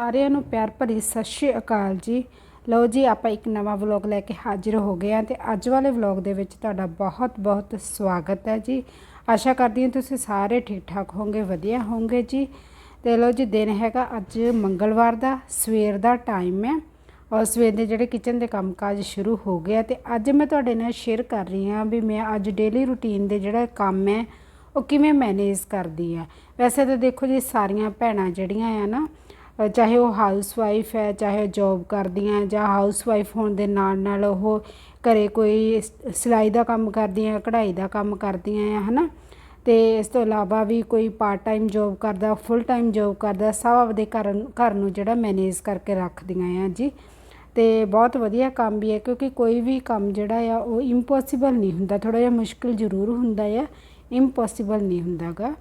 ਸਾਰਿਆਂ ਨੂੰ ਪਿਆਰ ਭਰੀ ਸਤਿ ਸ਼੍ਰੀ ਅਕਾਲ ਜੀ। ਲਓ ਜੀ, ਆਪਾਂ ਇੱਕ ਨਵਾਂ ਵਲੌਗ ਲੈ ਕੇ ਹਾਜ਼ਰ ਹੋ ਗਏ ਹਾਂ ਤੇ ਅੱਜ ਵਾਲੇ ਵਲੌਗ ਦੇ ਵਿੱਚ ਤੁਹਾਡਾ ਬਹੁਤ ਬਹੁਤ ਸਵਾਗਤ ਹੈ ਜੀ। ਆਸ਼ਾ ਕਰਦੀ ਹਾਂ ਤੁਸੀਂ ਸਾਰੇ ਠੀਕ ਠਾਕ ਹੋਵੋਗੇ, ਵਧੀਆ ਹੋਵੋਗੇ ਜੀ। ਤੇ ਲਓ ਜੀ, ਦਿਨ ਹੈਗਾ ਅੱਜ ਮੰਗਲਵਾਰ ਦਾ, ਸਵੇਰ ਦਾ ਟਾਈਮ ਹੈ ਔਰ ਸਵੇਰ ਦੇ ਜਿਹੜੇ ਕਿਚਨ ਦੇ ਕੰਮਕਾਜ ਸ਼ੁਰੂ ਹੋ ਗਿਆ ਤੇ ਅੱਜ ਮੈਂ ਤੁਹਾਡੇ ਨਾਲ ਸ਼ੇਅਰ ਕਰ ਰਹੀ ਹਾਂ ਵੀ ਮੈਂ ਅੱਜ ਡੇਲੀ ਰੁਟੀਨ ਦੇ ਜਿਹੜਾ ਕੰਮ ਹੈ ਉਹ ਕਿਵੇਂ ਮੈਨੇਜ ਕਰਦੀ ਆ ਵੈਸੇ ਤਾਂ ਦੇਖੋ ਜੀ, ਸਾਰੀਆਂ ਭੈਣਾਂ ਜਿਹੜੀਆਂ ਆ ਨਾ ਚਾਹੇ ਉਹ ਹਾਊਸ ਵਾਈਫ ਹੈ, ਚਾਹੇ ਜੋਬ ਕਰਦੀਆਂ ਜਾਂ ਹਾਊਸ ਵਾਈਫ ਹੋਣ ਦੇ ਨਾਲ ਨਾਲ ਉਹ ਘਰੇ ਕੋਈ ਸਿਲਾਈ ਦਾ ਕੰਮ ਕਰਦੀਆਂ ਕਢਾਈ ਦਾ ਕੰਮ ਕਰਦੀਆਂ ਆ ਹਨਾ? ਤੇ ਇਸ ਤੋਂ ਇਲਾਵਾ ਵੀ ਕੋਈ ਪਾਰਟ ਟਾਈਮ ਜੋਬ ਕਰਦਾ ਫੁੱਲ ਟਾਈਮ ਜੋਬ ਕਰਦਾ, ਸਭ ਆਪਦੇ ਘਰ ਘਰ ਨੂੰ ਜਿਹੜਾ ਮੈਨੇਜ ਕਰਕੇ ਰੱਖਦੀਆਂ ਆ ਜੀ। ਤੇ ਬਹੁਤ ਵਧੀਆ ਕੰਮ ਵੀ ਹੈ, ਕਿਉਂਕਿ ਕੋਈ ਵੀ ਕੰਮ ਜਿਹੜਾ ਆ, ਉਹ ਇੰਪੋਸੀਬਲ ਨਹੀਂ ਹੁੰਦਾ ਥੋੜਾ ਜਿਹਾ ਮੁਸ਼ਕਿਲ ਜ਼ਰੂਰ ਹੁੰਦਾ ਆ ਇੰਪੋਸੀਬਲ ਨਹੀਂ ਹੁੰਦਾਗਾ।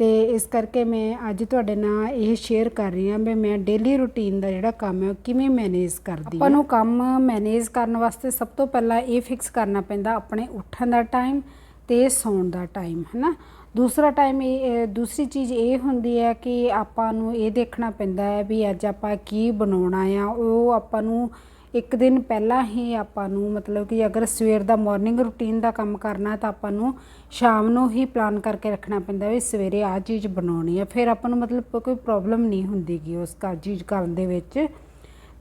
ਤੇ ਇਸ ਕਰਕੇ ਮੈਂ ਅੱਜ ਤੁਹਾਡੇ ਨਾਲ ਇਹ ਸ਼ੇਅਰ ਕਰ ਰਹੀ ਹਾਂ ਵੀ ਮੈਂ ਡੇਲੀ ਰੁਟੀਨ ਦਾ ਜਿਹੜਾ ਕੰਮ ਹੈ ਉਹ ਕਿਵੇਂ ਮੈਨੇਜ ਕਰਦੀ ਹਾਂ। ਆਪਾਂ ਨੂੰ ਕੰਮ ਮੈਨੇਜ ਕਰਨ ਵਾਸਤੇ ਸਭ ਤੋਂ ਪਹਿਲਾਂ ਇਹ ਫਿਕਸ ਕਰਨਾ ਪੈਂਦਾ ਆਪਣੇ ਉੱਠਣ ਦਾ ਟਾਈਮ ਤੇ ਸੌਣ ਦਾ ਟਾਈਮ ਹੈ ਨਾ ਦੂਸਰਾ ਟਾਈਮ ਇਹ- ਦੂਸਰੀ ਚੀਜ਼ ਇਹ ਹੁੰਦੀ ਹੈ ਕਿ ਆਪਾਂ ਨੂੰ ਇਹ ਦੇਖਣਾ ਪੈਂਦਾ ਹੈ ਵੀ ਅੱਜ ਆਪਾਂ ਕੀ ਬਣਾਉਣਾ ਆ ਉਹ ਆਪਾਂ ਨੂੰ ਇੱਕ ਦਿਨ ਪਹਿਲਾਂ ਹੀ ਆਪਾਂ ਨੂੰ ਮਤਲਬ ਕਿ ਅਗਰ ਸਵੇਰ ਦਾ ਮਾਰਨਿੰਗ ਰੂਟੀਨ ਦਾ ਕੰਮ ਕਰਨਾ ਤਾਂ ਆਪਾਂ ਨੂੰ ਸ਼ਾਮ ਨੂੰ ਹੀ ਪਲਾਨ ਕਰਕੇ ਰੱਖਣਾ ਪੈਂਦਾ ਵੀ ਸਵੇਰੇ ਆਹ ਚੀਜ਼ ਬਣਾਉਣੀ ਹੈ ਫਿਰ ਆਪਾਂ ਨੂੰ ਮਤਲਬ ਕੋਈ ਪ੍ਰੋਬਲਮ ਨਹੀਂ ਹੁੰਦੀਗੀ ਉਸ ਕਾ ਚੀਜ਼ ਕਰਨ ਦੇ ਵਿੱਚ।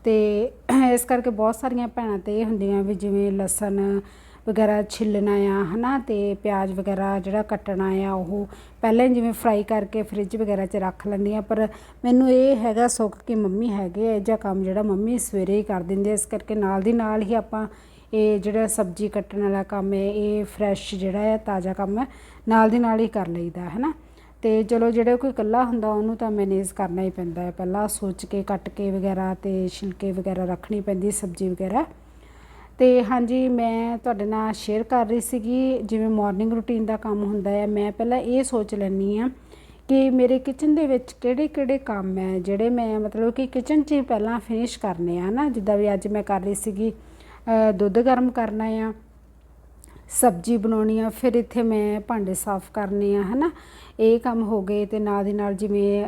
ਤੇ ਇਸ ਕਰਕੇ ਬਹੁਤ ਸਾਰੀਆਂ ਭੈਣਾਂ ਤੇ ਇਹ ਹੁੰਦੀਆਂ ਵੀ ਜਿਵੇਂ ਲਸਣ ਵਗੈਰਾ ਛਿੱਲਣਾ ਆ, ਹਨਾ? ਤੇ ਪਿਆਜ਼ ਵਗੈਰਾ ਜਿਹੜਾ ਕੱਟਣਾ ਆ, ਉਹ ਪਹਿਲਾਂ ਹੀ ਜਿਵੇਂ ਫਰਾਈ ਕਰਕੇ ਫ੍ਰਿਜ ਵਗੈਰਾ 'ਚ ਰੱਖ ਲੈਂਦੀ ਲੈਂਦੀਆਂ ਪਰ ਮੈਨੂੰ ਇਹ ਹੈਗਾ ਸੁੱਖ ਕਿ ਮੰਮੀ ਹੈਗੇ ਇਹ ਜਿਹਾ ਕੰਮ ਜਿਹੜਾ ਮੰਮੀ ਸਵੇਰੇ ਹੀ ਕਰ ਦਿੰਦੇ ਇਸ ਕਰਕੇ ਨਾਲ ਦੀ ਨਾਲ ਹੀ ਆਪਾਂ ਇਹ ਜਿਹੜਾ ਸਬਜ਼ੀ ਕੱਟਣ ਵਾਲਾ ਕੰਮ ਹੈ, ਇਹ ਫਰੈਸ਼ ਜਿਹੜਾ ਹੈ, ਤਾਜ਼ਾ ਕੰਮ ਹੈ, ਨਾਲ ਦੀ ਨਾਲ ਹੀ ਕਰ ਲਈਦਾ ਹੈ ਨਾ ਤੇ ਚਲੋ ਜਿਹੜਾ ਕੋਈ ਇਕੱਲਾ ਹੁੰਦਾ, ਉਹਨੂੰ ਤਾਂ ਮੈਨੇਜ ਕਰਨਾ ਹੀ ਪੈਂਦਾ ਹੈ। ਪਹਿਲਾਂ ਸੋਚ ਕੇ ਕੱਟ ਕੇ ਵਗੈਰਾ ਤੇ ਛਿਲਕੇ ਵਗੈਰਾ ਰੱਖਣੀ ਪੈਂਦੀ, ਸਬਜ਼ੀ ਵਗੈਰਾ। ਤੇ ਹਾਂਜੀ, ਮੈਂ ਤੁਹਾਡੇ ਨਾਲ ਸ਼ੇਅਰ ਕਰ ਰਹੀ ਸੀਗੀ, ਜਿਵੇਂ ਮਾਰਨਿੰਗ ਰੂਟੀਨ ਦਾ ਕੰਮ ਹੁੰਦਾ ਹੈ। ਮੈਂ ਪਹਿਲਾਂ ਇਹ ਸੋਚ ਲੈਂਦੀ ਆ ਕਿ ਮੇਰੇ ਕਿਚਨ ਦੇ ਵਿੱਚ ਕਿਹੜੇ ਕਿਹੜੇ ਕੰਮ ਹੈ, ਜਿਹੜੇ ਮੈਂ ਮਤਲਬ ਕਿ ਕਿਚਨ 'ਚ ਹੀ ਪਹਿਲਾਂ ਫਿਨਿਸ਼ ਕਰਨੇ ਆ ਨਾ ਜਿੱਦਾਂ ਵੀ ਅੱਜ ਮੈਂ ਕਰ ਰਹੀ ਸੀਗੀ ਦੁੱਧ ਗਰਮ ਕਰਨਾ ਆ ਸਬਜ਼ੀ ਬਣਾਉਣੀ ਆ, ਫਿਰ ਇੱਥੇ ਮੈਂ ਭਾਂਡੇ ਸਾਫ਼ ਕਰਨੇ ਆ, ਹਨਾ? ਇਹ ਕੰਮ ਹੋ ਗਏ ਤੇ ਨਾਲ ਦੀ ਨਾਲ ਜਿਵੇਂ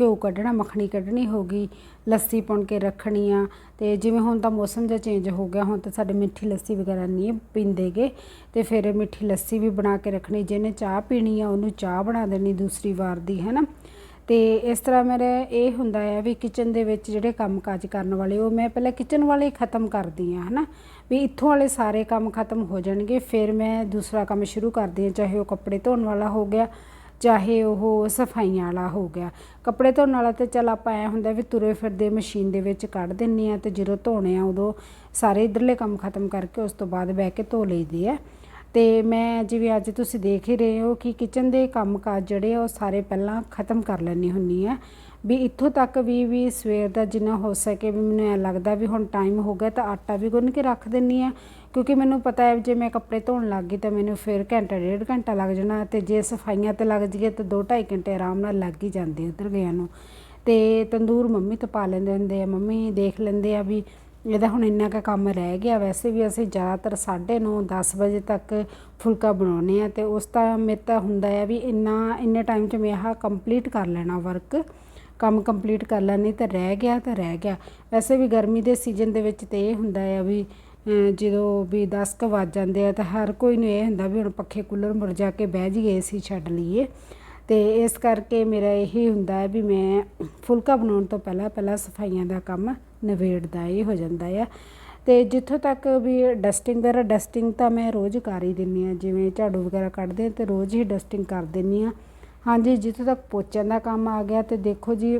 ਘਿਓ ਕੱਢਣਾ, ਮੱਖਣੀ ਕੱਢਣੀ ਹੋ ਗਈ, ਲੱਸੀ ਪੁਣ ਕੇ ਰੱਖਣੀ ਆ ਤੇ ਜਿਵੇਂ ਹੁਣ ਤਾਂ ਮੌਸਮ ਜਿਹਾ ਚੇਂਜ ਹੋ ਗਿਆ, ਹੁਣ ਤਾਂ ਸਾਡੇ ਮਿੱਠੀ ਲੱਸੀ ਵਗੈਰਾ ਨਹੀਂ ਪੀਂਦੇਗੇ ਤੇ ਫਿਰ ਮਿੱਠੀ ਲੱਸੀ ਵੀ ਬਣਾ ਕੇ ਰੱਖਣੀ, ਜਿਹਨੇ ਚਾਹ ਪੀਣੀ ਆ ਉਹਨੂੰ ਚਾਹ ਬਣਾ ਦੇਣੀ ਦੂਸਰੀ ਵਾਰ ਦੀ, ਹਨਾ? ਤੇ ਇਸ ਤਰ੍ਹਾਂ ਮੇਰੇ ਇਹ ਹੁੰਦਾ ਹੈ ਵੀ ਕਿਚਨ ਦੇ ਵਿੱਚ ਜਿਹੜੇ ਕੰਮ ਕਾਜ ਕਰਨ ਵਾਲੇ, ਉਹ ਮੈਂ ਪਹਿਲਾਂ ਕਿਚਨ ਵਾਲੇ ਖਤਮ ਕਰਦੀ ਆ, ਹਨਾ? ਵੀ ਇੱਥੋਂ ਵਾਲੇ ਸਾਰੇ ਕੰਮ ਖਤਮ ਹੋ ਜਾਣਗੇ, ਫਿਰ ਮੈਂ ਦੂਸਰਾ ਕੰਮ ਸ਼ੁਰੂ ਕਰਦੀ ਹਾਂ, ਚਾਹੇ ਉਹ ਕੱਪੜੇ ਧੋਣ ਵਾਲਾ ਹੋ ਗਿਆ, ਚਾਹੇ ਉਹ ਸਫਾਈਆਂ ਵਾਲਾ ਹੋ ਗਿਆ। ਕੱਪੜੇ ਧੋਣ ਵਾਲਾ ਤੇ ਚਲ ਆਪਾਂ ਐ ਹੁੰਦਾ ਵੀ ਤੁਰੇ ਫਿਰਦੇ ਮਸ਼ੀਨ ਦੇ ਵਿੱਚ ਕੱਢ ਦਿੰਨੇ ਆ ਤੇ ਜਦੋਂ ਧੋਣੇ ਆ ਉਦੋਂ ਸਾਰੇ ਇਧਰਲੇ ਕੰਮ ਖਤਮ ਕਰਕੇ ਉਸ ਤੋਂ ਬਾਅਦ ਬਹਿ ਕੇ ਧੋ ਲਈਦੇ ਆ। ਤੇ ਮੈਂ ਜਿਵੇਂ ਅੱਜ ਤੁਸੀਂ ਦੇਖ ਹੀ ਰਹੇ ਹੋ ਕਿ ਕਿਚਨ ਦੇ ਕੰਮਕਾਜ ਜਿਹੜੇ ਆ ਉਹ ਸਾਰੇ ਪਹਿਲਾਂ ਖਤਮ ਕਰ ਲੈਣੀ ਹੁੰਨੀ ਆ ਵੀ ਇੱਥੋਂ ਤੱਕ ਵੀ ਵੀ ਸਵੇਰ ਦਾ ਜਿੰਨਾ ਹੋ ਸਕੇ ਵੀ ਮੈਨੂੰ ਐ ਲੱਗਦਾ ਵੀ ਹੁਣ ਟਾਈਮ ਹੋ ਗਿਆ ਤਾਂ ਆਟਾ ਵੀ ਗੁੰਨ ਕੇ ਰੱਖ ਦਿੰਨੀ ਆ। ਕਿਉਂਕਿ ਮੈਨੂੰ ਪਤਾ ਹੈ ਜੇ ਮੈਂ ਕੱਪੜੇ ਧੋਣ ਲੱਗ ਗਈ ਤਾਂ ਮੈਨੂੰ ਫਿਰ ਘੰਟਾ, ਡੇਢ ਘੰਟਾ ਲੱਗ ਜਾਣਾ ਤੇ ਜੇ ਸਫਾਈਆਂ ਤੇ ਲੱਗ ਜਾਈਏ ਤਾਂ 2.5 ਘੰਟੇ ਆਰਾਮ ਨਾਲ ਲੱਗ ਹੀ ਜਾਂਦੇ ਉਧਰ ਗਿਆ ਨੂੰ। ਤੇ ਤੰਦੂਰ ਮੰਮੀ ਤੋਂ ਪਾ ਲੈਂਦੇ ਹੁੰਦੇ ਆ, ਮੰਮੀ ਦੇਖ ਲੈਂਦੇ ਆ ਵੀ ਇਹਦਾ ਹੁਣ ਇੰਨਾ ਕੁ ਕੰਮ ਰਹਿ ਗਿਆ। ਵੈਸੇ ਵੀ ਅਸੀਂ ਜ਼ਿਆਦਾਤਰ 9:30 10 ਵਜੇ ਤੱਕ ਫੁਲਕਾ ਬਣਾਉਨੇ ਆ ਤੇ ਉਸ ਤਾਂ ਮੇਰੇ ਤਾਂ ਹੁੰਦਾ ਹੈ ਵੀ ਇੰਨਾ, ਇੰਨੇ ਟਾਈਮ 'ਚ ਮੈਂ ਆਹ ਕੰਪਲੀਟ ਕਰ ਲੈਣਾ ਵਰਕ ਕੰਮ ਕੰਪਲੀਟ ਕਰ ਲੈਣੀ ਤਾਂ ਰਹਿ ਗਿਆ ਤਾਂ ਰਹਿ ਗਿਆ। ਵੈਸੇ ਵੀ ਗਰਮੀ ਦੇ ਸੀਜ਼ਨ ਦੇ ਵਿੱਚ ਤੇ ਇਹ ਹੁੰਦਾ ਆ ਵੀ ਜਦੋਂ ਵੀ 10 ਕੁ ਵੱਜ ਜਾਂਦੇ ਆ ਤਾਂ ਹਰ ਕੋਈ ਨੂੰ ਇਹ ਹੁੰਦਾ ਵੀ ਹੁਣ ਪੱਖੇ ਕੂਲਰ ਮੁੜ ਜਾ ਕੇ ਬਹਿ ਜਾਈਏ, ਏਸੀ ਛੱਡ ਲਈਏ। ਤੇ ਇਸ ਕਰਕੇ ਮੇਰਾ ਇਹ ਹੁੰਦਾ ਹੈ ਵੀ ਮੈਂ ਫੁਲਕਾ ਬਣਾਉਣ ਤੋਂ ਪਹਿਲਾਂ ਪਹਿਲਾਂ ਸਫਾਈਆਂ ਦਾ ਕੰਮ ਨਿਬੇੜਦਾ, ਇਹ ਹੋ ਜਾਂਦਾ ਆ। ਤੇ ਜਿੱਥੋਂ ਤੱਕ ਵੀ ਡਸਟਿੰਗ ਵਗੈਰਾ ਡਸਟਿੰਗ ਤਾਂ ਮੈਂ ਰੋਜ਼ ਕਰ ਹੀ ਦਿੰਨੀ ਆ। ਜਿਵੇਂ ਝਾੜੂ ਵਗੈਰਾ ਕੱਢਦੇ ਆ ਤੇ ਰੋਜ਼ ਹੀ ਡਸਟਿੰਗ ਕਰ ਦਿੰਨੀ ਆ। ਹਾਂਜੀ, ਜਿੱਥੋਂ ਤੱਕ ਪੋਚਿਆਂ ਦਾ ਕੰਮ ਆ ਗਿਆ ਤੇ ਦੇਖੋ ਜੀ,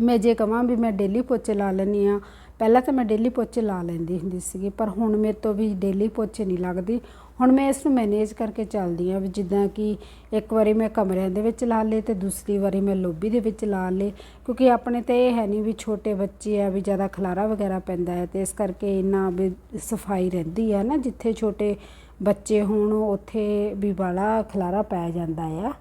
ਮੈਂ ਜੇ ਕਹਾਂ ਵੀ ਮੈਂ ਡੇਲੀ ਪੋਚੇ ਲਾ ਲੈਂਦੀ ਆ ਪਹਿਲਾਂ ਤਾਂ ਮੈਂ ਡੇਲੀ ਪੋਚੇ ਲਾ ਲੈਂਦੀ ਹੁੰਦੀ ਸੀਗੀ, ਪਰ ਹੁਣ ਮੇਰੇ ਤੋਂ ਵੀ ਡੇਲੀ ਪੋਚੇ ਨਹੀਂ ਲੱਗਦੀ। ਹੁਣ ਮੈਂ ਇਸ ਨੂੰ ਮੈਨੇਜ ਕਰਕੇ ਚੱਲਦੀ ਆ ਵੀ ਜਿੱਦਾਂ ਕਿ ਇੱਕ ਵਾਰੀ ਮੈਂ ਕਮਰਿਆਂ ਦੇ ਵਿੱਚ ਲਾ ਲੇ ਤੇ ਦੂਸਰੀ ਵਾਰੀ ਮੈਂ ਲੋਬੀ ਦੇ ਵਿੱਚ ਲਾ ਲੇ ਕਿਉਂਕਿ ਆਪਣੇ ਤੇ ਇਹ ਹੈ ਨਹੀਂ ਵੀ ਛੋਟੇ ਬੱਚੇ ਆ ਵੀ ਜ਼ਿਆਦਾ ਖਲਾਰਾ ਵਗੈਰਾ ਪੈਂਦਾ ਹੈ ਤੇ ਇਸ ਕਰਕੇ ਇੰਨਾ ਵੀ ਸਫ਼ਾਈ ਰਹਿੰਦੀ ਆ ਨਾ, ਜਿੱਥੇ ਛੋਟੇ ਬੱਚੇ ਹੋਣ, ਉੱਥੇ ਵੀ ਬਾਲਾ ਖਲਾਰਾ ਪੈ ਜਾਂਦਾ ਆ।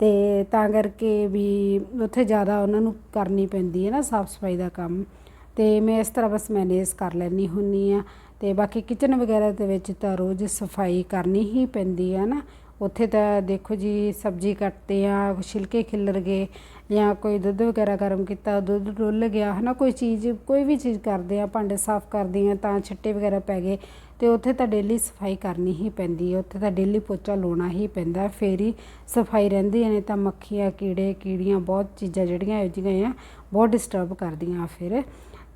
ਤੇ ਤਾਂ ਕਰਕੇ ਵੀ ਉੱਥੇ ਜ਼ਿਆਦਾ ਉਹਨਾਂ ਨੂੰ ਕਰਨੀ ਪੈਂਦੀ ਹੈ ਨਾ ਸਾਫ਼ ਸਫ਼ਾਈ ਦਾ ਕੰਮ। ਅਤੇ ਮੈਂ ਇਸ ਤਰ੍ਹਾਂ ਬਸ ਮੈਨੇਜ ਕਰ ਲੈਂਦੀ ਹੁੰਦੀ ਹਾਂ। ਅਤੇ ਬਾਕੀ ਕਿਚਨ ਵਗੈਰਾ ਦੇ ਵਿੱਚ ਤਾਂ ਰੋਜ਼ ਸਫ਼ਾਈ ਕਰਨੀ ਹੀ ਪੈਂਦੀ ਹੈ ਨਾ। ਉੱਥੇ ਤਾਂ ਦੇਖੋ ਜੀ, ਸਬਜ਼ੀ ਕੱਟਦੇ ਆ, ਛਿਲਕੇ ਖਿਲਰ ਗਏ ਜਾਂ ਕੋਈ ਦੁੱਧ ਵਗੈਰਾ ਗਰਮ ਕੀਤਾ, ਦੁੱਧ ਡੁੱਲ ਗਿਆ, ਹਨਾ, ਕੋਈ ਚੀਜ਼, ਕੋਈ ਵੀ ਚੀਜ਼ ਕਰਦੇ ਆ, ਭਾਂਡੇ ਸਾਫ਼ ਕਰਦੇ ਆ ਤਾਂ ਛਿੱਟੇ ਵਗੈਰਾ ਪੈ ਗਏ ਤੇ ਉੱਥੇ ਤਾਂ ਡੇਲੀ ਸਫ਼ਾਈ ਕਰਨੀ ਹੀ ਪੈਂਦੀ ਹੈ ਉੱਥੇ ਤਾਂ ਡੇਲੀ ਪੋਚਾ ਲਾਉਣਾ ਹੀ ਪੈਂਦਾ, ਫੇਰ ਹੀ ਸਫ਼ਾਈ ਰਹਿੰਦੀ ਨੇ ਤਾਂ ਮੱਖੀਆਂ, ਕੀੜੇ, ਕੀੜੀਆਂ, ਬਹੁਤ ਚੀਜ਼ਾਂ ਜਿਹੜੀਆਂ ਇਹੋ ਜਿਹੀਆਂ ਆ, ਬਹੁਤ ਡਿਸਟਰਬ ਕਰਦੀਆਂ ਫਿਰ।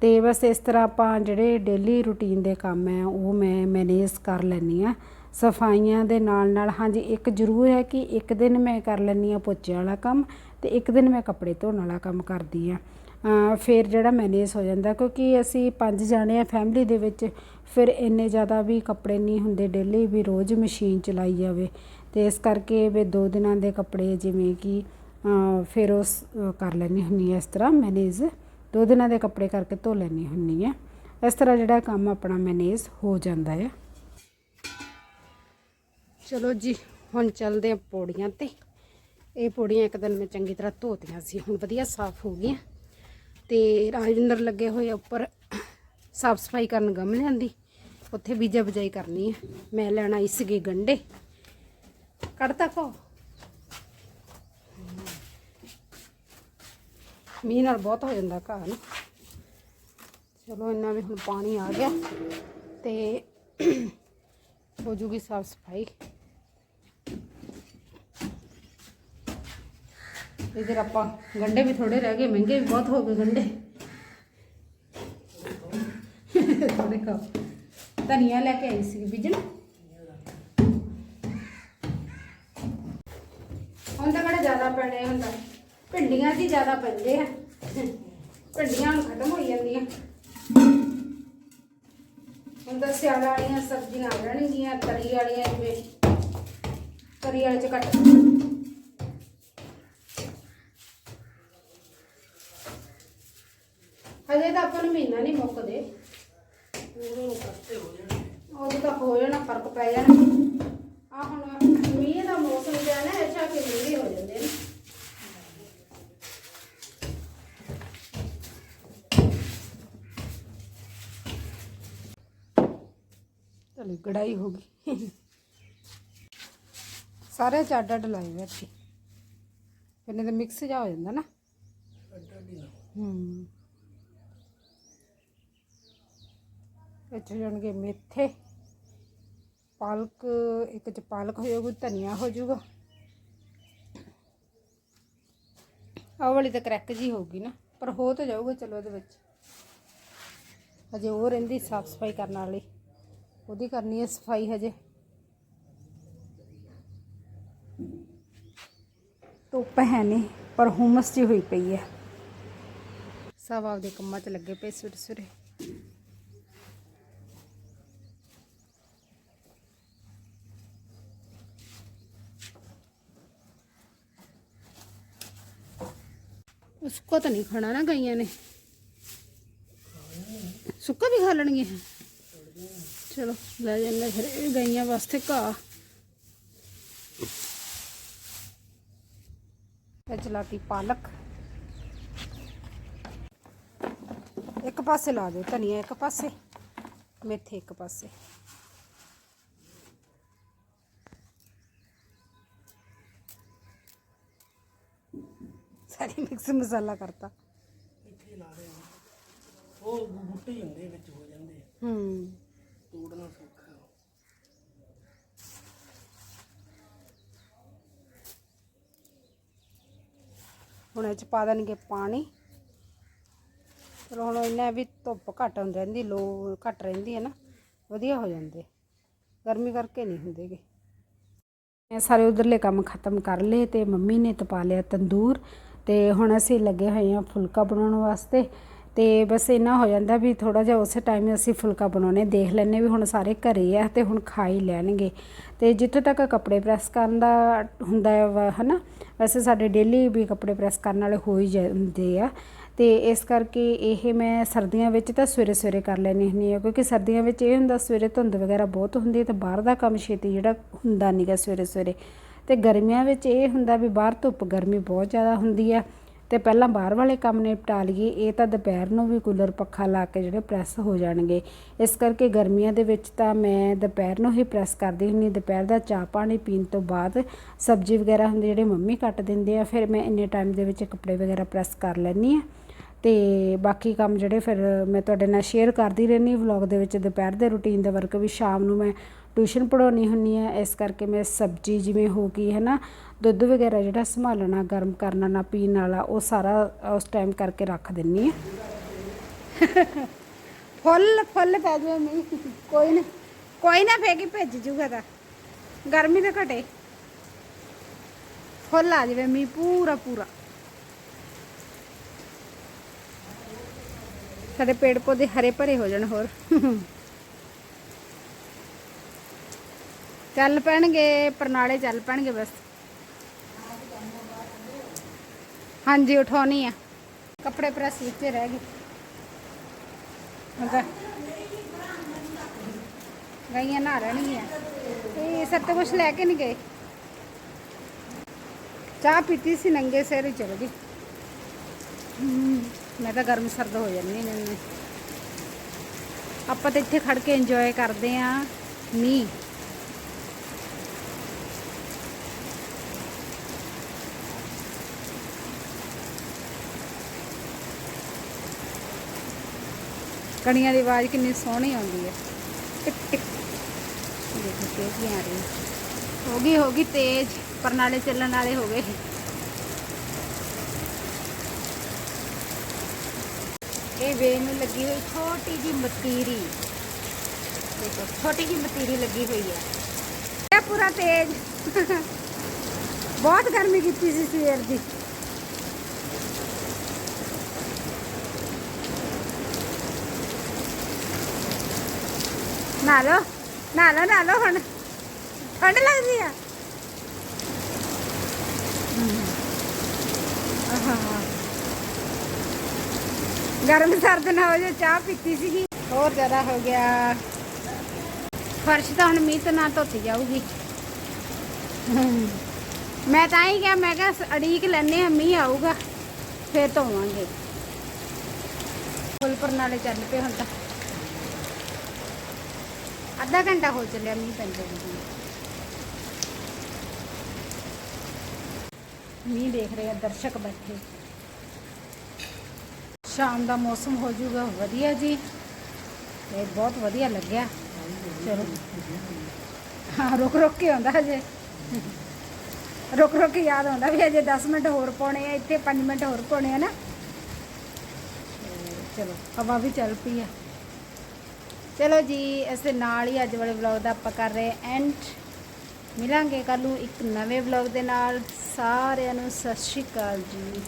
ਤੇ ਬਸ ਇਸ ਤਰ੍ਹਾਂ ਆਪਾਂ ਜਿਹੜੇ ਡੇਲੀ ਰੂਟੀਨ ਦੇ ਕੰਮ ਹੈ ਉਹ ਮੈਂ ਮੈਨੇਜ ਕਰ ਲੈਂਦੀ ਆ। ਸਫਾਈਆਂ ਦੇ ਨਾਲ ਨਾਲ, ਹਾਂਜੀ, ਇੱਕ ਜ਼ਰੂਰ ਹੈ ਕਿ ਇੱਕ ਦਿਨ ਮੈਂ ਕਰ ਲੈਂਦੀ ਆ ਪੋਚੇ ਵਾਲਾ ਕੰਮ ਤੇ ਇੱਕ ਦਿਨ ਮੈਂ ਕੱਪੜੇ ਧੋਣ ਵਾਲਾ ਕੰਮ ਕਰਦੀ ਆ ਫਿਰ ਜਿਹੜਾ ਮੈਨੇਜ ਹੋ ਜਾਂਦਾ, ਕਿਉਂਕਿ ਅਸੀਂ ਪੰਜ ਜਾਣੇ ਆ ਫੈਮਿਲੀ ਦੇ ਵਿੱਚ, ਫਿਰ ਇੰਨੇ ਜ਼ਿਆਦਾ ਵੀ ਕੱਪੜੇ ਨਹੀਂ ਹੁੰਦੇ ਡੇਲੀ ਵੀ ਰੋਜ਼ ਮਸ਼ੀਨ ਚਲਾਈ ਜਾਵੇ। ਤੇ ਇਸ ਕਰਕੇ ਵੀ ਦੋ ਦਿਨਾਂ ਦੇ ਕੱਪੜੇ ਜਿਵੇਂ ਕਿ ਫਿਰ ਉਸ ਕਰ ਲੈਂਦੀ ਹੁੰਦੀ ਹਾਂ ਇਸ ਤਰ੍ਹਾਂ ਮੈਨੇਜ, ਦੋ ਦਿਨਾਂ ਦੇ ਕੱਪੜੇ ਕਰਕੇ ਧੋ ਲੈਂਦੀ ਹੁੰਦੀ ਆ ਇਸ ਤਰ੍ਹਾਂ ਜਿਹੜਾ ਕੰਮ ਆਪਣਾ ਮੈਨੇਜ ਹੋ ਜਾਂਦਾ ਹੈ ਚਲੋ ਜੀ, ਹੁਣ ਚੱਲਦੇ ਆ ਪੌੜੀਆਂ ਤੇ। ਇਹ ਪੌੜੀਆਂ ਇੱਕ ਦਿਨ ਮੈਂ ਚੰਗੀ ਤਰ੍ਹਾਂ ਧੋਤੀਆਂ ਸੀ, ਹੁਣ ਵਧੀਆ ਸਾਫ਼ ਹੋ ਗਈਆਂ। ਤੇ ਰਾਜਿੰਦਰ ਲੱਗੇ ਹੋਏ ਉੱਪਰ, ਸਾਫ਼ ਸਫ਼ਾਈ ਕਰਨ ਗਮਲਿਆਂ ਦੀ ਉੱਥੇ ਬੀਜਾ ਬਜਾਈ ਕਰਨੀ ਹੈ ਮੈਂ ਲੈਣਾ ਆਈ ਸੀਗੀ ਗੰਡੇ। ਕੱਢਤਾ ਕੋ? ਮੀਂਹ ਨਾਲ ਬਹੁਤ ਹੋ ਜਾਂਦਾ ਘਾਹ ਨਾ। ਚਲੋ ਇੰਨਾ ਵੀ ਹੁਣ ਪਾਣੀ ਆ ਗਿਆ ਤੇ ਹੋ ਜੂਗੀ ਸਾਫ਼ ਸਫ਼ਾਈ। ਇਧਰ ਆਪਾਂ ਗੰਡੇ ਵੀ ਥੋੜੇ ਰਹਿ ਗਏ, ਮਹਿੰਗੇ ਵੀ ਬਹੁਤ ਹੋ ਗਏ ਗੰਡੇ। ਥੋੜੇ ਕਾ ਧਨੀਆ ਲੈ ਕੇ ਆਈ ਸੀ ਬੀਜਣ। ਹੁਣ ਤਾਂ ਬੜਾ ਜ਼ਿਆਦਾ ਪੈਣੇ ਹੁੰਦਾ ਭਿੰਡੀਆਂ ਦੀ ਜ਼ਿਆਦਾ ਪੈਂਦੇ ਆ। ਭਿੰਡੀਆਂ ਹੁਣ ਖਤਮ ਹੋਈ ਜਾਂਦੀਆਂ। ਹੁਣ ਤਾਂ ਸਿਆਲ ਵਾਲੀਆਂ ਸਬਜ਼ੀਆਂ ਆ ਜਾਣਗੀਆਂ ਤਰੀ ਵਾਲੀਆਂ ਜਿਵੇਂ ਤਰੀ ਵਾਲੇ ਚ ਕੱਟ ਹਜੇ ਤਾਂ ਆਪਾਂ ਨੂੰ ਮਹੀਨਾ ਨਹੀਂ ਮੁੱਕਦੇ। ਉਦੋਂ ਤੱਕ ਹੋ ਜਾਣਾ ਫ਼ਰਕ ਪੈ ਜਾਣਾ। ਆ ਹੁਣ ਮੀਂਹ ਦਾ ਮੌਸਮ ਜਿਹਾ ਨਾ ਅੱਛਾ ਕਿ ਮੀਂਹ ਹੋ ਜਾਂਦੇ ਨੇ। ਚਲੋ ਕੜਾਈ ਹੋ ਗਈ। ਸਾਰੇ ਚਾਡਾ ਡਲਾਈ ਬੈਠੀ ਫਿਰ ਨਹੀਂ ਤਾਂ ਮਿਕਸ ਜਾ ਹੋ ਜਾਂਦਾ ਨਾ। ਹੂੰ। ਇੱਥੇ ਜਾਣਗੇ ਮੇਥੇ। ਪਾਲਕ, ਇੱਕ ਚ ਪਾਲਕ ਹੋ ਜਾਊਗੀ, ਧਨੀਆ ਹੋ ਜਾਊਗਾ। ਆਹ ਵਾਲੀ ਤਾਂ ਕਰੈਕ ਜੀ ਹੋਊਗੀ ਨਾ, ਪਰ ਹੋ ਤਾਂ ਜਾਊਗਾ, ਚਲੋ ਇਹਦੇ ਵਿੱਚ। ਹਜੇ ਉਹ ਰਹਿੰਦੀ ਸਾਫ਼ ਸਫ਼ਾਈ ਕਰਨ ਵਾਲੀ। ਉਹਦੀ ਕਰਨੀ ਹੈ ਸਫ਼ਾਈ ਹਜੇ। ਧੁੱਪ ਹੈ ਨਹੀਂ, ਪਰ ਹੁਮਸ ਜੀ ਹੋਈ ਪਈ ਹੈ। ਸਭ ਆਪਦੇ ਕੰਮਾਂ 'ਚ ਲੱਗੇ ਪਏ ਸਵੇਰੇ ਸਵੇਰੇ ਉਸਕੋ ਤਾਂ ਨਹੀਂ ਖਾਣਾ ਨਾ ਗਈਆਂ ਨੇ ਸੁੱਕਾ ਵੀ ਖਾ ਲੈਣਗੇ ਚਲੋ ਲੈ ਜਾਂਦੇ ਫਿਰ ਇਹ ਗਈਆਂ ਵਾਸਤੇ ਘਾਹ ਇਹ ਚਲਾਤੀ ਪਾਲਕ ਇੱਕ ਪਾਸੇ ਲਾ ਦਿਓ ਧਨੀਆ ਇੱਕ ਪਾਸੇ ਮੇਥੇ ਮਿਕਸ ਮਸਾਲਾ ਕਰਤਾ। ਉਹ ਬੂਟੇ ਹੀ ਹੁੰਦੇ ਵਿੱਚ ਹੋ ਜਾਂਦੇ। ਹੂੰ। ਤੋੜਨਾ ਸੌਖਾ ਹੁਣ ਇਹ ਚ ਪਾ ਦੇਣਗੇ ਪਾਣੀ। ਚਲੋ ਹੁਣ ਇਹਨਾਂ ਵੀ ਧੁੱਪ ਘੱਟ ਹੁੰਦੀ ਰਹਿੰਦੀ ਲੋ ਘੱਟ ਰਹਿੰਦੀ ਹੈ ਨਾ ਵਧੀਆ ਹੋ ਜਾਂਦੇ ਗਰਮੀ ਕਰਕੇ ਨਹੀਂ ਹੁੰਦੇਗੇ। ਮੈਂ ਸਾਰੇ ਉਧਰਲੇ ਕੰਮ ਖਤਮ ਕਰ ਲਏ ਤੇ ਮੰਮੀ ਨੇ ਤਪਾ ਲਿਆ ਤੰਦੂਰ। ਤੇ ਹੁਣ ਅਸੀਂ ਲੱਗੇ ਹੋਏ ਹਾਂ ਫੁਲਕਾ ਬਣਾਉਣ ਵਾਸਤੇ ਤੇ ਬਸ ਇੰਨਾ ਹੋ ਜਾਂਦਾ ਵੀ ਥੋੜਾ ਜਿਹਾ ਉਸੇ ਟਾਈਮ ਅਸੀਂ ਫੁਲਕਾ ਬਣਾਉਣੇ ਦੇਖ ਲੈਨੇ ਵੀ ਹੁਣ ਸਾਰੇ ਘਰੇ ਆ ਤੇ ਹੁਣ ਖਾ ਹੀ ਲੈਣਗੇ। ਤੇ ਜਿੱਥੋਂ ਤੱਕ ਕੱਪੜੇ ਪ੍ਰੈਸ ਕਰਨ ਦਾ ਹੁੰਦਾ ਹੈ ਵਾ- ਹਨਾ, ਵੈਸੇ ਸਾਡੇ ਡੇਲੀ ਵੀ ਕੱਪੜੇ ਪ੍ਰੈਸ ਕਰਨ ਵਾਲੇ ਹੋ ਹੀ ਜਾਂਦੇ ਆ। ਤੇ ਇਸ ਕਰਕੇ ਇਹ ਮੈਂ ਸਰਦੀਆਂ ਵਿੱਚ ਤਾਂ ਸਵੇਰੇ ਸਵੇਰੇ ਕਰ ਲੈਣੀ ਹੁੰਦੀ ਆ ਕਿਉਂਕਿ ਸਰਦੀਆਂ ਵਿੱਚ ਇਹ ਹੁੰਦਾ ਸਵੇਰੇ ਧੁੰਦ ਵਗੈਰਾ ਬਹੁਤ ਹੁੰਦੀ ਹੈ ਤੇ ਬਾਹਰ ਦਾ ਕੰਮ ਛੇਤੀ ਜਿਹੜਾ ਹੁੰਦਾ ਨਹੀਂਗਾ ਸਵੇਰੇ ਸਵੇਰੇ। ਤੇ ਗਰਮੀਆਂ ਵਿੱਚ ਇਹ ਹੁੰਦਾ ਵੀ ਬਾਹਰ ਧੁੱਪ ਗਰਮੀ ਬਹੁਤ ਜ਼ਿਆਦਾ ਹੁੰਦੀ ਆ ਤੇ ਪਹਿਲਾਂ ਬਾਹਰ ਵਾਲੇ ਕੰਮ ਨਿਪਟਾ ਲਈਏ, ਇਹ ਤਾਂ ਦੁਪਹਿਰ ਨੂੰ ਵੀ ਕੂਲਰ ਪੱਖਾ ਲਾ ਕੇ ਜਿਹੜੇ ਪ੍ਰੈਸ ਹੋ ਜਾਣਗੇ। ਇਸ ਕਰਕੇ ਗਰਮੀਆਂ ਦੇ ਵਿੱਚ ਤਾਂ ਮੈਂ ਦੁਪਹਿਰ ਨੂੰ ਹੀ ਪ੍ਰੈਸ ਕਰਦੀ ਹੁੰਦੀ ਦੁਪਹਿਰ ਦਾ ਚਾਹ ਪਾਣੀ ਪੀਣ ਤੋਂ ਬਾਅਦ ਸਬਜ਼ੀ ਵਗੈਰਾ ਹੁੰਦੀ ਜਿਹੜੇ ਮੰਮੀ ਕੱਟ ਦਿੰਦੇ ਆ, ਫਿਰ ਮੈਂ ਇੰਨੇ ਟਾਈਮ ਦੇ ਵਿੱਚ ਕੱਪੜੇ ਵਗੈਰਾ ਪ੍ਰੈਸ ਕਰ ਲੈਂਦੀ ਆ ਤੇ ਬਾਕੀ ਕੰਮ ਜਿਹੜੇ ਫਿਰ ਮੈਂ ਤੁਹਾਡੇ ਨਾਲ ਸ਼ੇਅਰ ਕਰਦੀ ਰਹਿੰਦੀ ਵਲੌਗ ਦੇ ਵਿੱਚ ਦੁਪਹਿਰ ਦੇ ਰੁਟੀਨ ਦੇ ਵਰਕ ਵੀ ਸ਼ਾਮ ਨੂੰ ਮੈਂ ਟਿਊਸ਼ਨ ਪੜਾਉਣੀ ਹੁੰਨੀ ਆ ਇਸ ਕਰਕੇ ਮੈਂ ਸਬਜ਼ੀ ਜਿਵੇਂ ਹੋ ਗਈ ਹੈ ਨਾ ਦੁੱਧ ਵਗੈਰਾ ਜਿਹੜਾ ਸੰਭਾਲਣਾ, ਗਰਮ ਕਰਨਾ, ਨਾ ਪੀਣ ਵਾਲਾ, ਉਹ ਸਾਰਾ ਉਸ ਟਾਈਮ ਕਰਕੇ ਰੱਖ ਦਿੰਨੀ ਆ ਫੁੱਲ ਫੁੱਲ ਪੈ ਜਾਵੇ ਮੀਂਹ, ਕੋਈ ਨਾ ਕੋਈ ਨਾ ਫੇਕੀ ਭੇਜ ਜੂਗਾ ਤਾਂ। ਗਰਮੀ ਤਾਂ ਘਟੇ। ਫੁੱਲ ਆ ਜਾਵੇ ਮੀਂਹ ਪੂਰਾ ਪੂਰਾ। ਸਾਡੇ ਪੇੜ ਪੌਦੇ ਹਰੇ ਭਰੇ ਹੋ ਜਾਣ ਹੋਰ। ਚੱਲ ਪੈਣਗੇ ਪਰਨਾਲੇ ਚੱਲ ਪੈਣਗੇ ਬਸ। ਹਾਂਜੀ, ਉਠਾਉਣੀ ਆ। ਕੱਪੜੇ ਪ੍ਰੈਸ ਵਿੱਚ ਰਹਿ ਗਏ। ਮਗਾ ਗਈਆਂ ਨਹਾ ਰਹਿਣਗੀਆਂ ਇਹ ਸਰ ਤੇ ਕੁਛ ਲੈ ਕੇ ਨਹੀਂ ਗਏ। ਚਾਹ ਪੀਤੀ ਸੀ, ਨੰਗੇ ਸਿਰ ਹੀ ਚਲ ਗਈ। ਮੈਂ ਤਾਂ ਗਰਮ ਸਰਦ ਹੋ ਜਾਂਦੀ ਨੇ ਆਪਾਂ ਤਾਂ ਇੱਥੇ ਖੜ ਕੇ ਇੰਜੋਏ ਕਰਦੇ ਆ ਮੀਂਹ। ਕਣੀਆਂ ਦੀ ਆਵਾਜ਼ ਕਿੰਨੀ ਸੋਹਣੀ ਆਉਂਦੀ ਹੈ। ਟਿਕ ਟਿਕ। ਦੇਖੋ ਤੇਜ਼ੀਆਂ ਆ ਰਹੀ ਹੋ। ਗਈ ਹੋ ਗਈ ਤੇਜ਼ ਪਰਨਾਲੇ ਚੱਲਣ ਵਾਲੇ ਹੋ ਗਏ। ਇਹ ਵੇ ਨੂੰ ਲੱਗੀ ਹੋਈ ਛੋਟੀ ਜੀ ਮਤੀਰੀ। ਦੇਖੋ, ਛੋਟੀ ਜੀ ਮਤੀਰੀ ਲੱਗੀ ਹੋਈ ਹੈ। ਇਹ ਪੂਰਾ ਤੇਜ਼। ਬਹੁਤ ਗਰਮੀ ਕੀਤੀ ਸੀ ਸਵੇਰ ਦੀ। ਨਾ ਲੋ ਨਾ ਲੋ ਨਾ ਲੋ ਹੁਣ। ਠੰਡ ਲੱਗਦੀ ਆ। ਗਰਮ ਸਰਦ ਨਾ ਹੋ ਜੇ ਚਾਹ ਪੀਤੀ ਸੀਗੀ। ਹੋਰ ਜ਼ਿਆਦਾ ਹੋ ਗਿਆ। ਫਰਸ਼ ਤਾਂ ਹੁਣ ਮੀਂਹ ਤੋਂ ਨਾ ਧੋਤੀ ਜਾਊਗੀ। ਮੈਂ ਤਾਂ ਹੀ ਕਿਹਾ, ਮੈਂ ਕਿਹਾ ਅੜੀਕ ਲੈਨੇ ਆ ਮੀਂਹ ਆਊਗਾ, ਫੇਰ ਧੋਵਾਂਗੇ। ਫੁੱਲ ਪਰ ਚੱਲ ਪਏ ਹੁਣ ਤਾਂ। ਅੱਧਾ ਘੰਟਾ ਹੋ ਚੱਲਿਆ ਮੀਂਹ ਪੈਂਦੇ ਨੂੰ ਮੀਂਹ ਦੇਖ ਰਹੇ ਆ ਦਰਸ਼ਕ ਬੈਠੇ। ਸ਼ਾਮ ਦਾ ਮੌਸਮ ਹੋ ਜਾਊਗਾ ਵਧੀਆ ਜੀ। ਇਹ ਬਹੁਤ ਵਧੀਆ ਲੱਗਿਆ। ਚਲੋ। ਹਾਂ, ਰੁਕ ਰੁਕ ਕੇ ਆਉਂਦਾ ਹਜੇ। ਰੁਕ ਰੁਕ ਕੇ ਯਾਦ ਆਉਂਦਾ ਵੀ ਅਜੇ 10 ਮਿੰਟ ਹੋਰ ਪਾਉਣੇ ਆ, ਇੱਥੇ 5 ਮਿੰਟ ਹੋਰ ਪਾਉਣੇ ਆ ਨਾ। ਚਲੋ, ਹਵਾ ਵੀ ਚੱਲ ਪਈ ਆ। ਚਲੋ ਜੀ, ਇਸ ਦੇ ਨਾਲ ਹੀ ਅੱਜ ਵਾਲੇ ਵਲੌਗ ਦਾ ਆਪਾਂ ਕਰ ਰਹੇ ਐਂਡ ਮਿਲਾਂਗੇ ਕੱਲ ਨੂੰ ਇੱਕ ਨਵੇਂ ਵਲੌਗ ਦੇ ਨਾਲ। ਸਾਰਿਆਂ ਨੂੰ ਸਤਿ ਸ਼੍ਰੀ ਅਕਾਲ ਜੀ।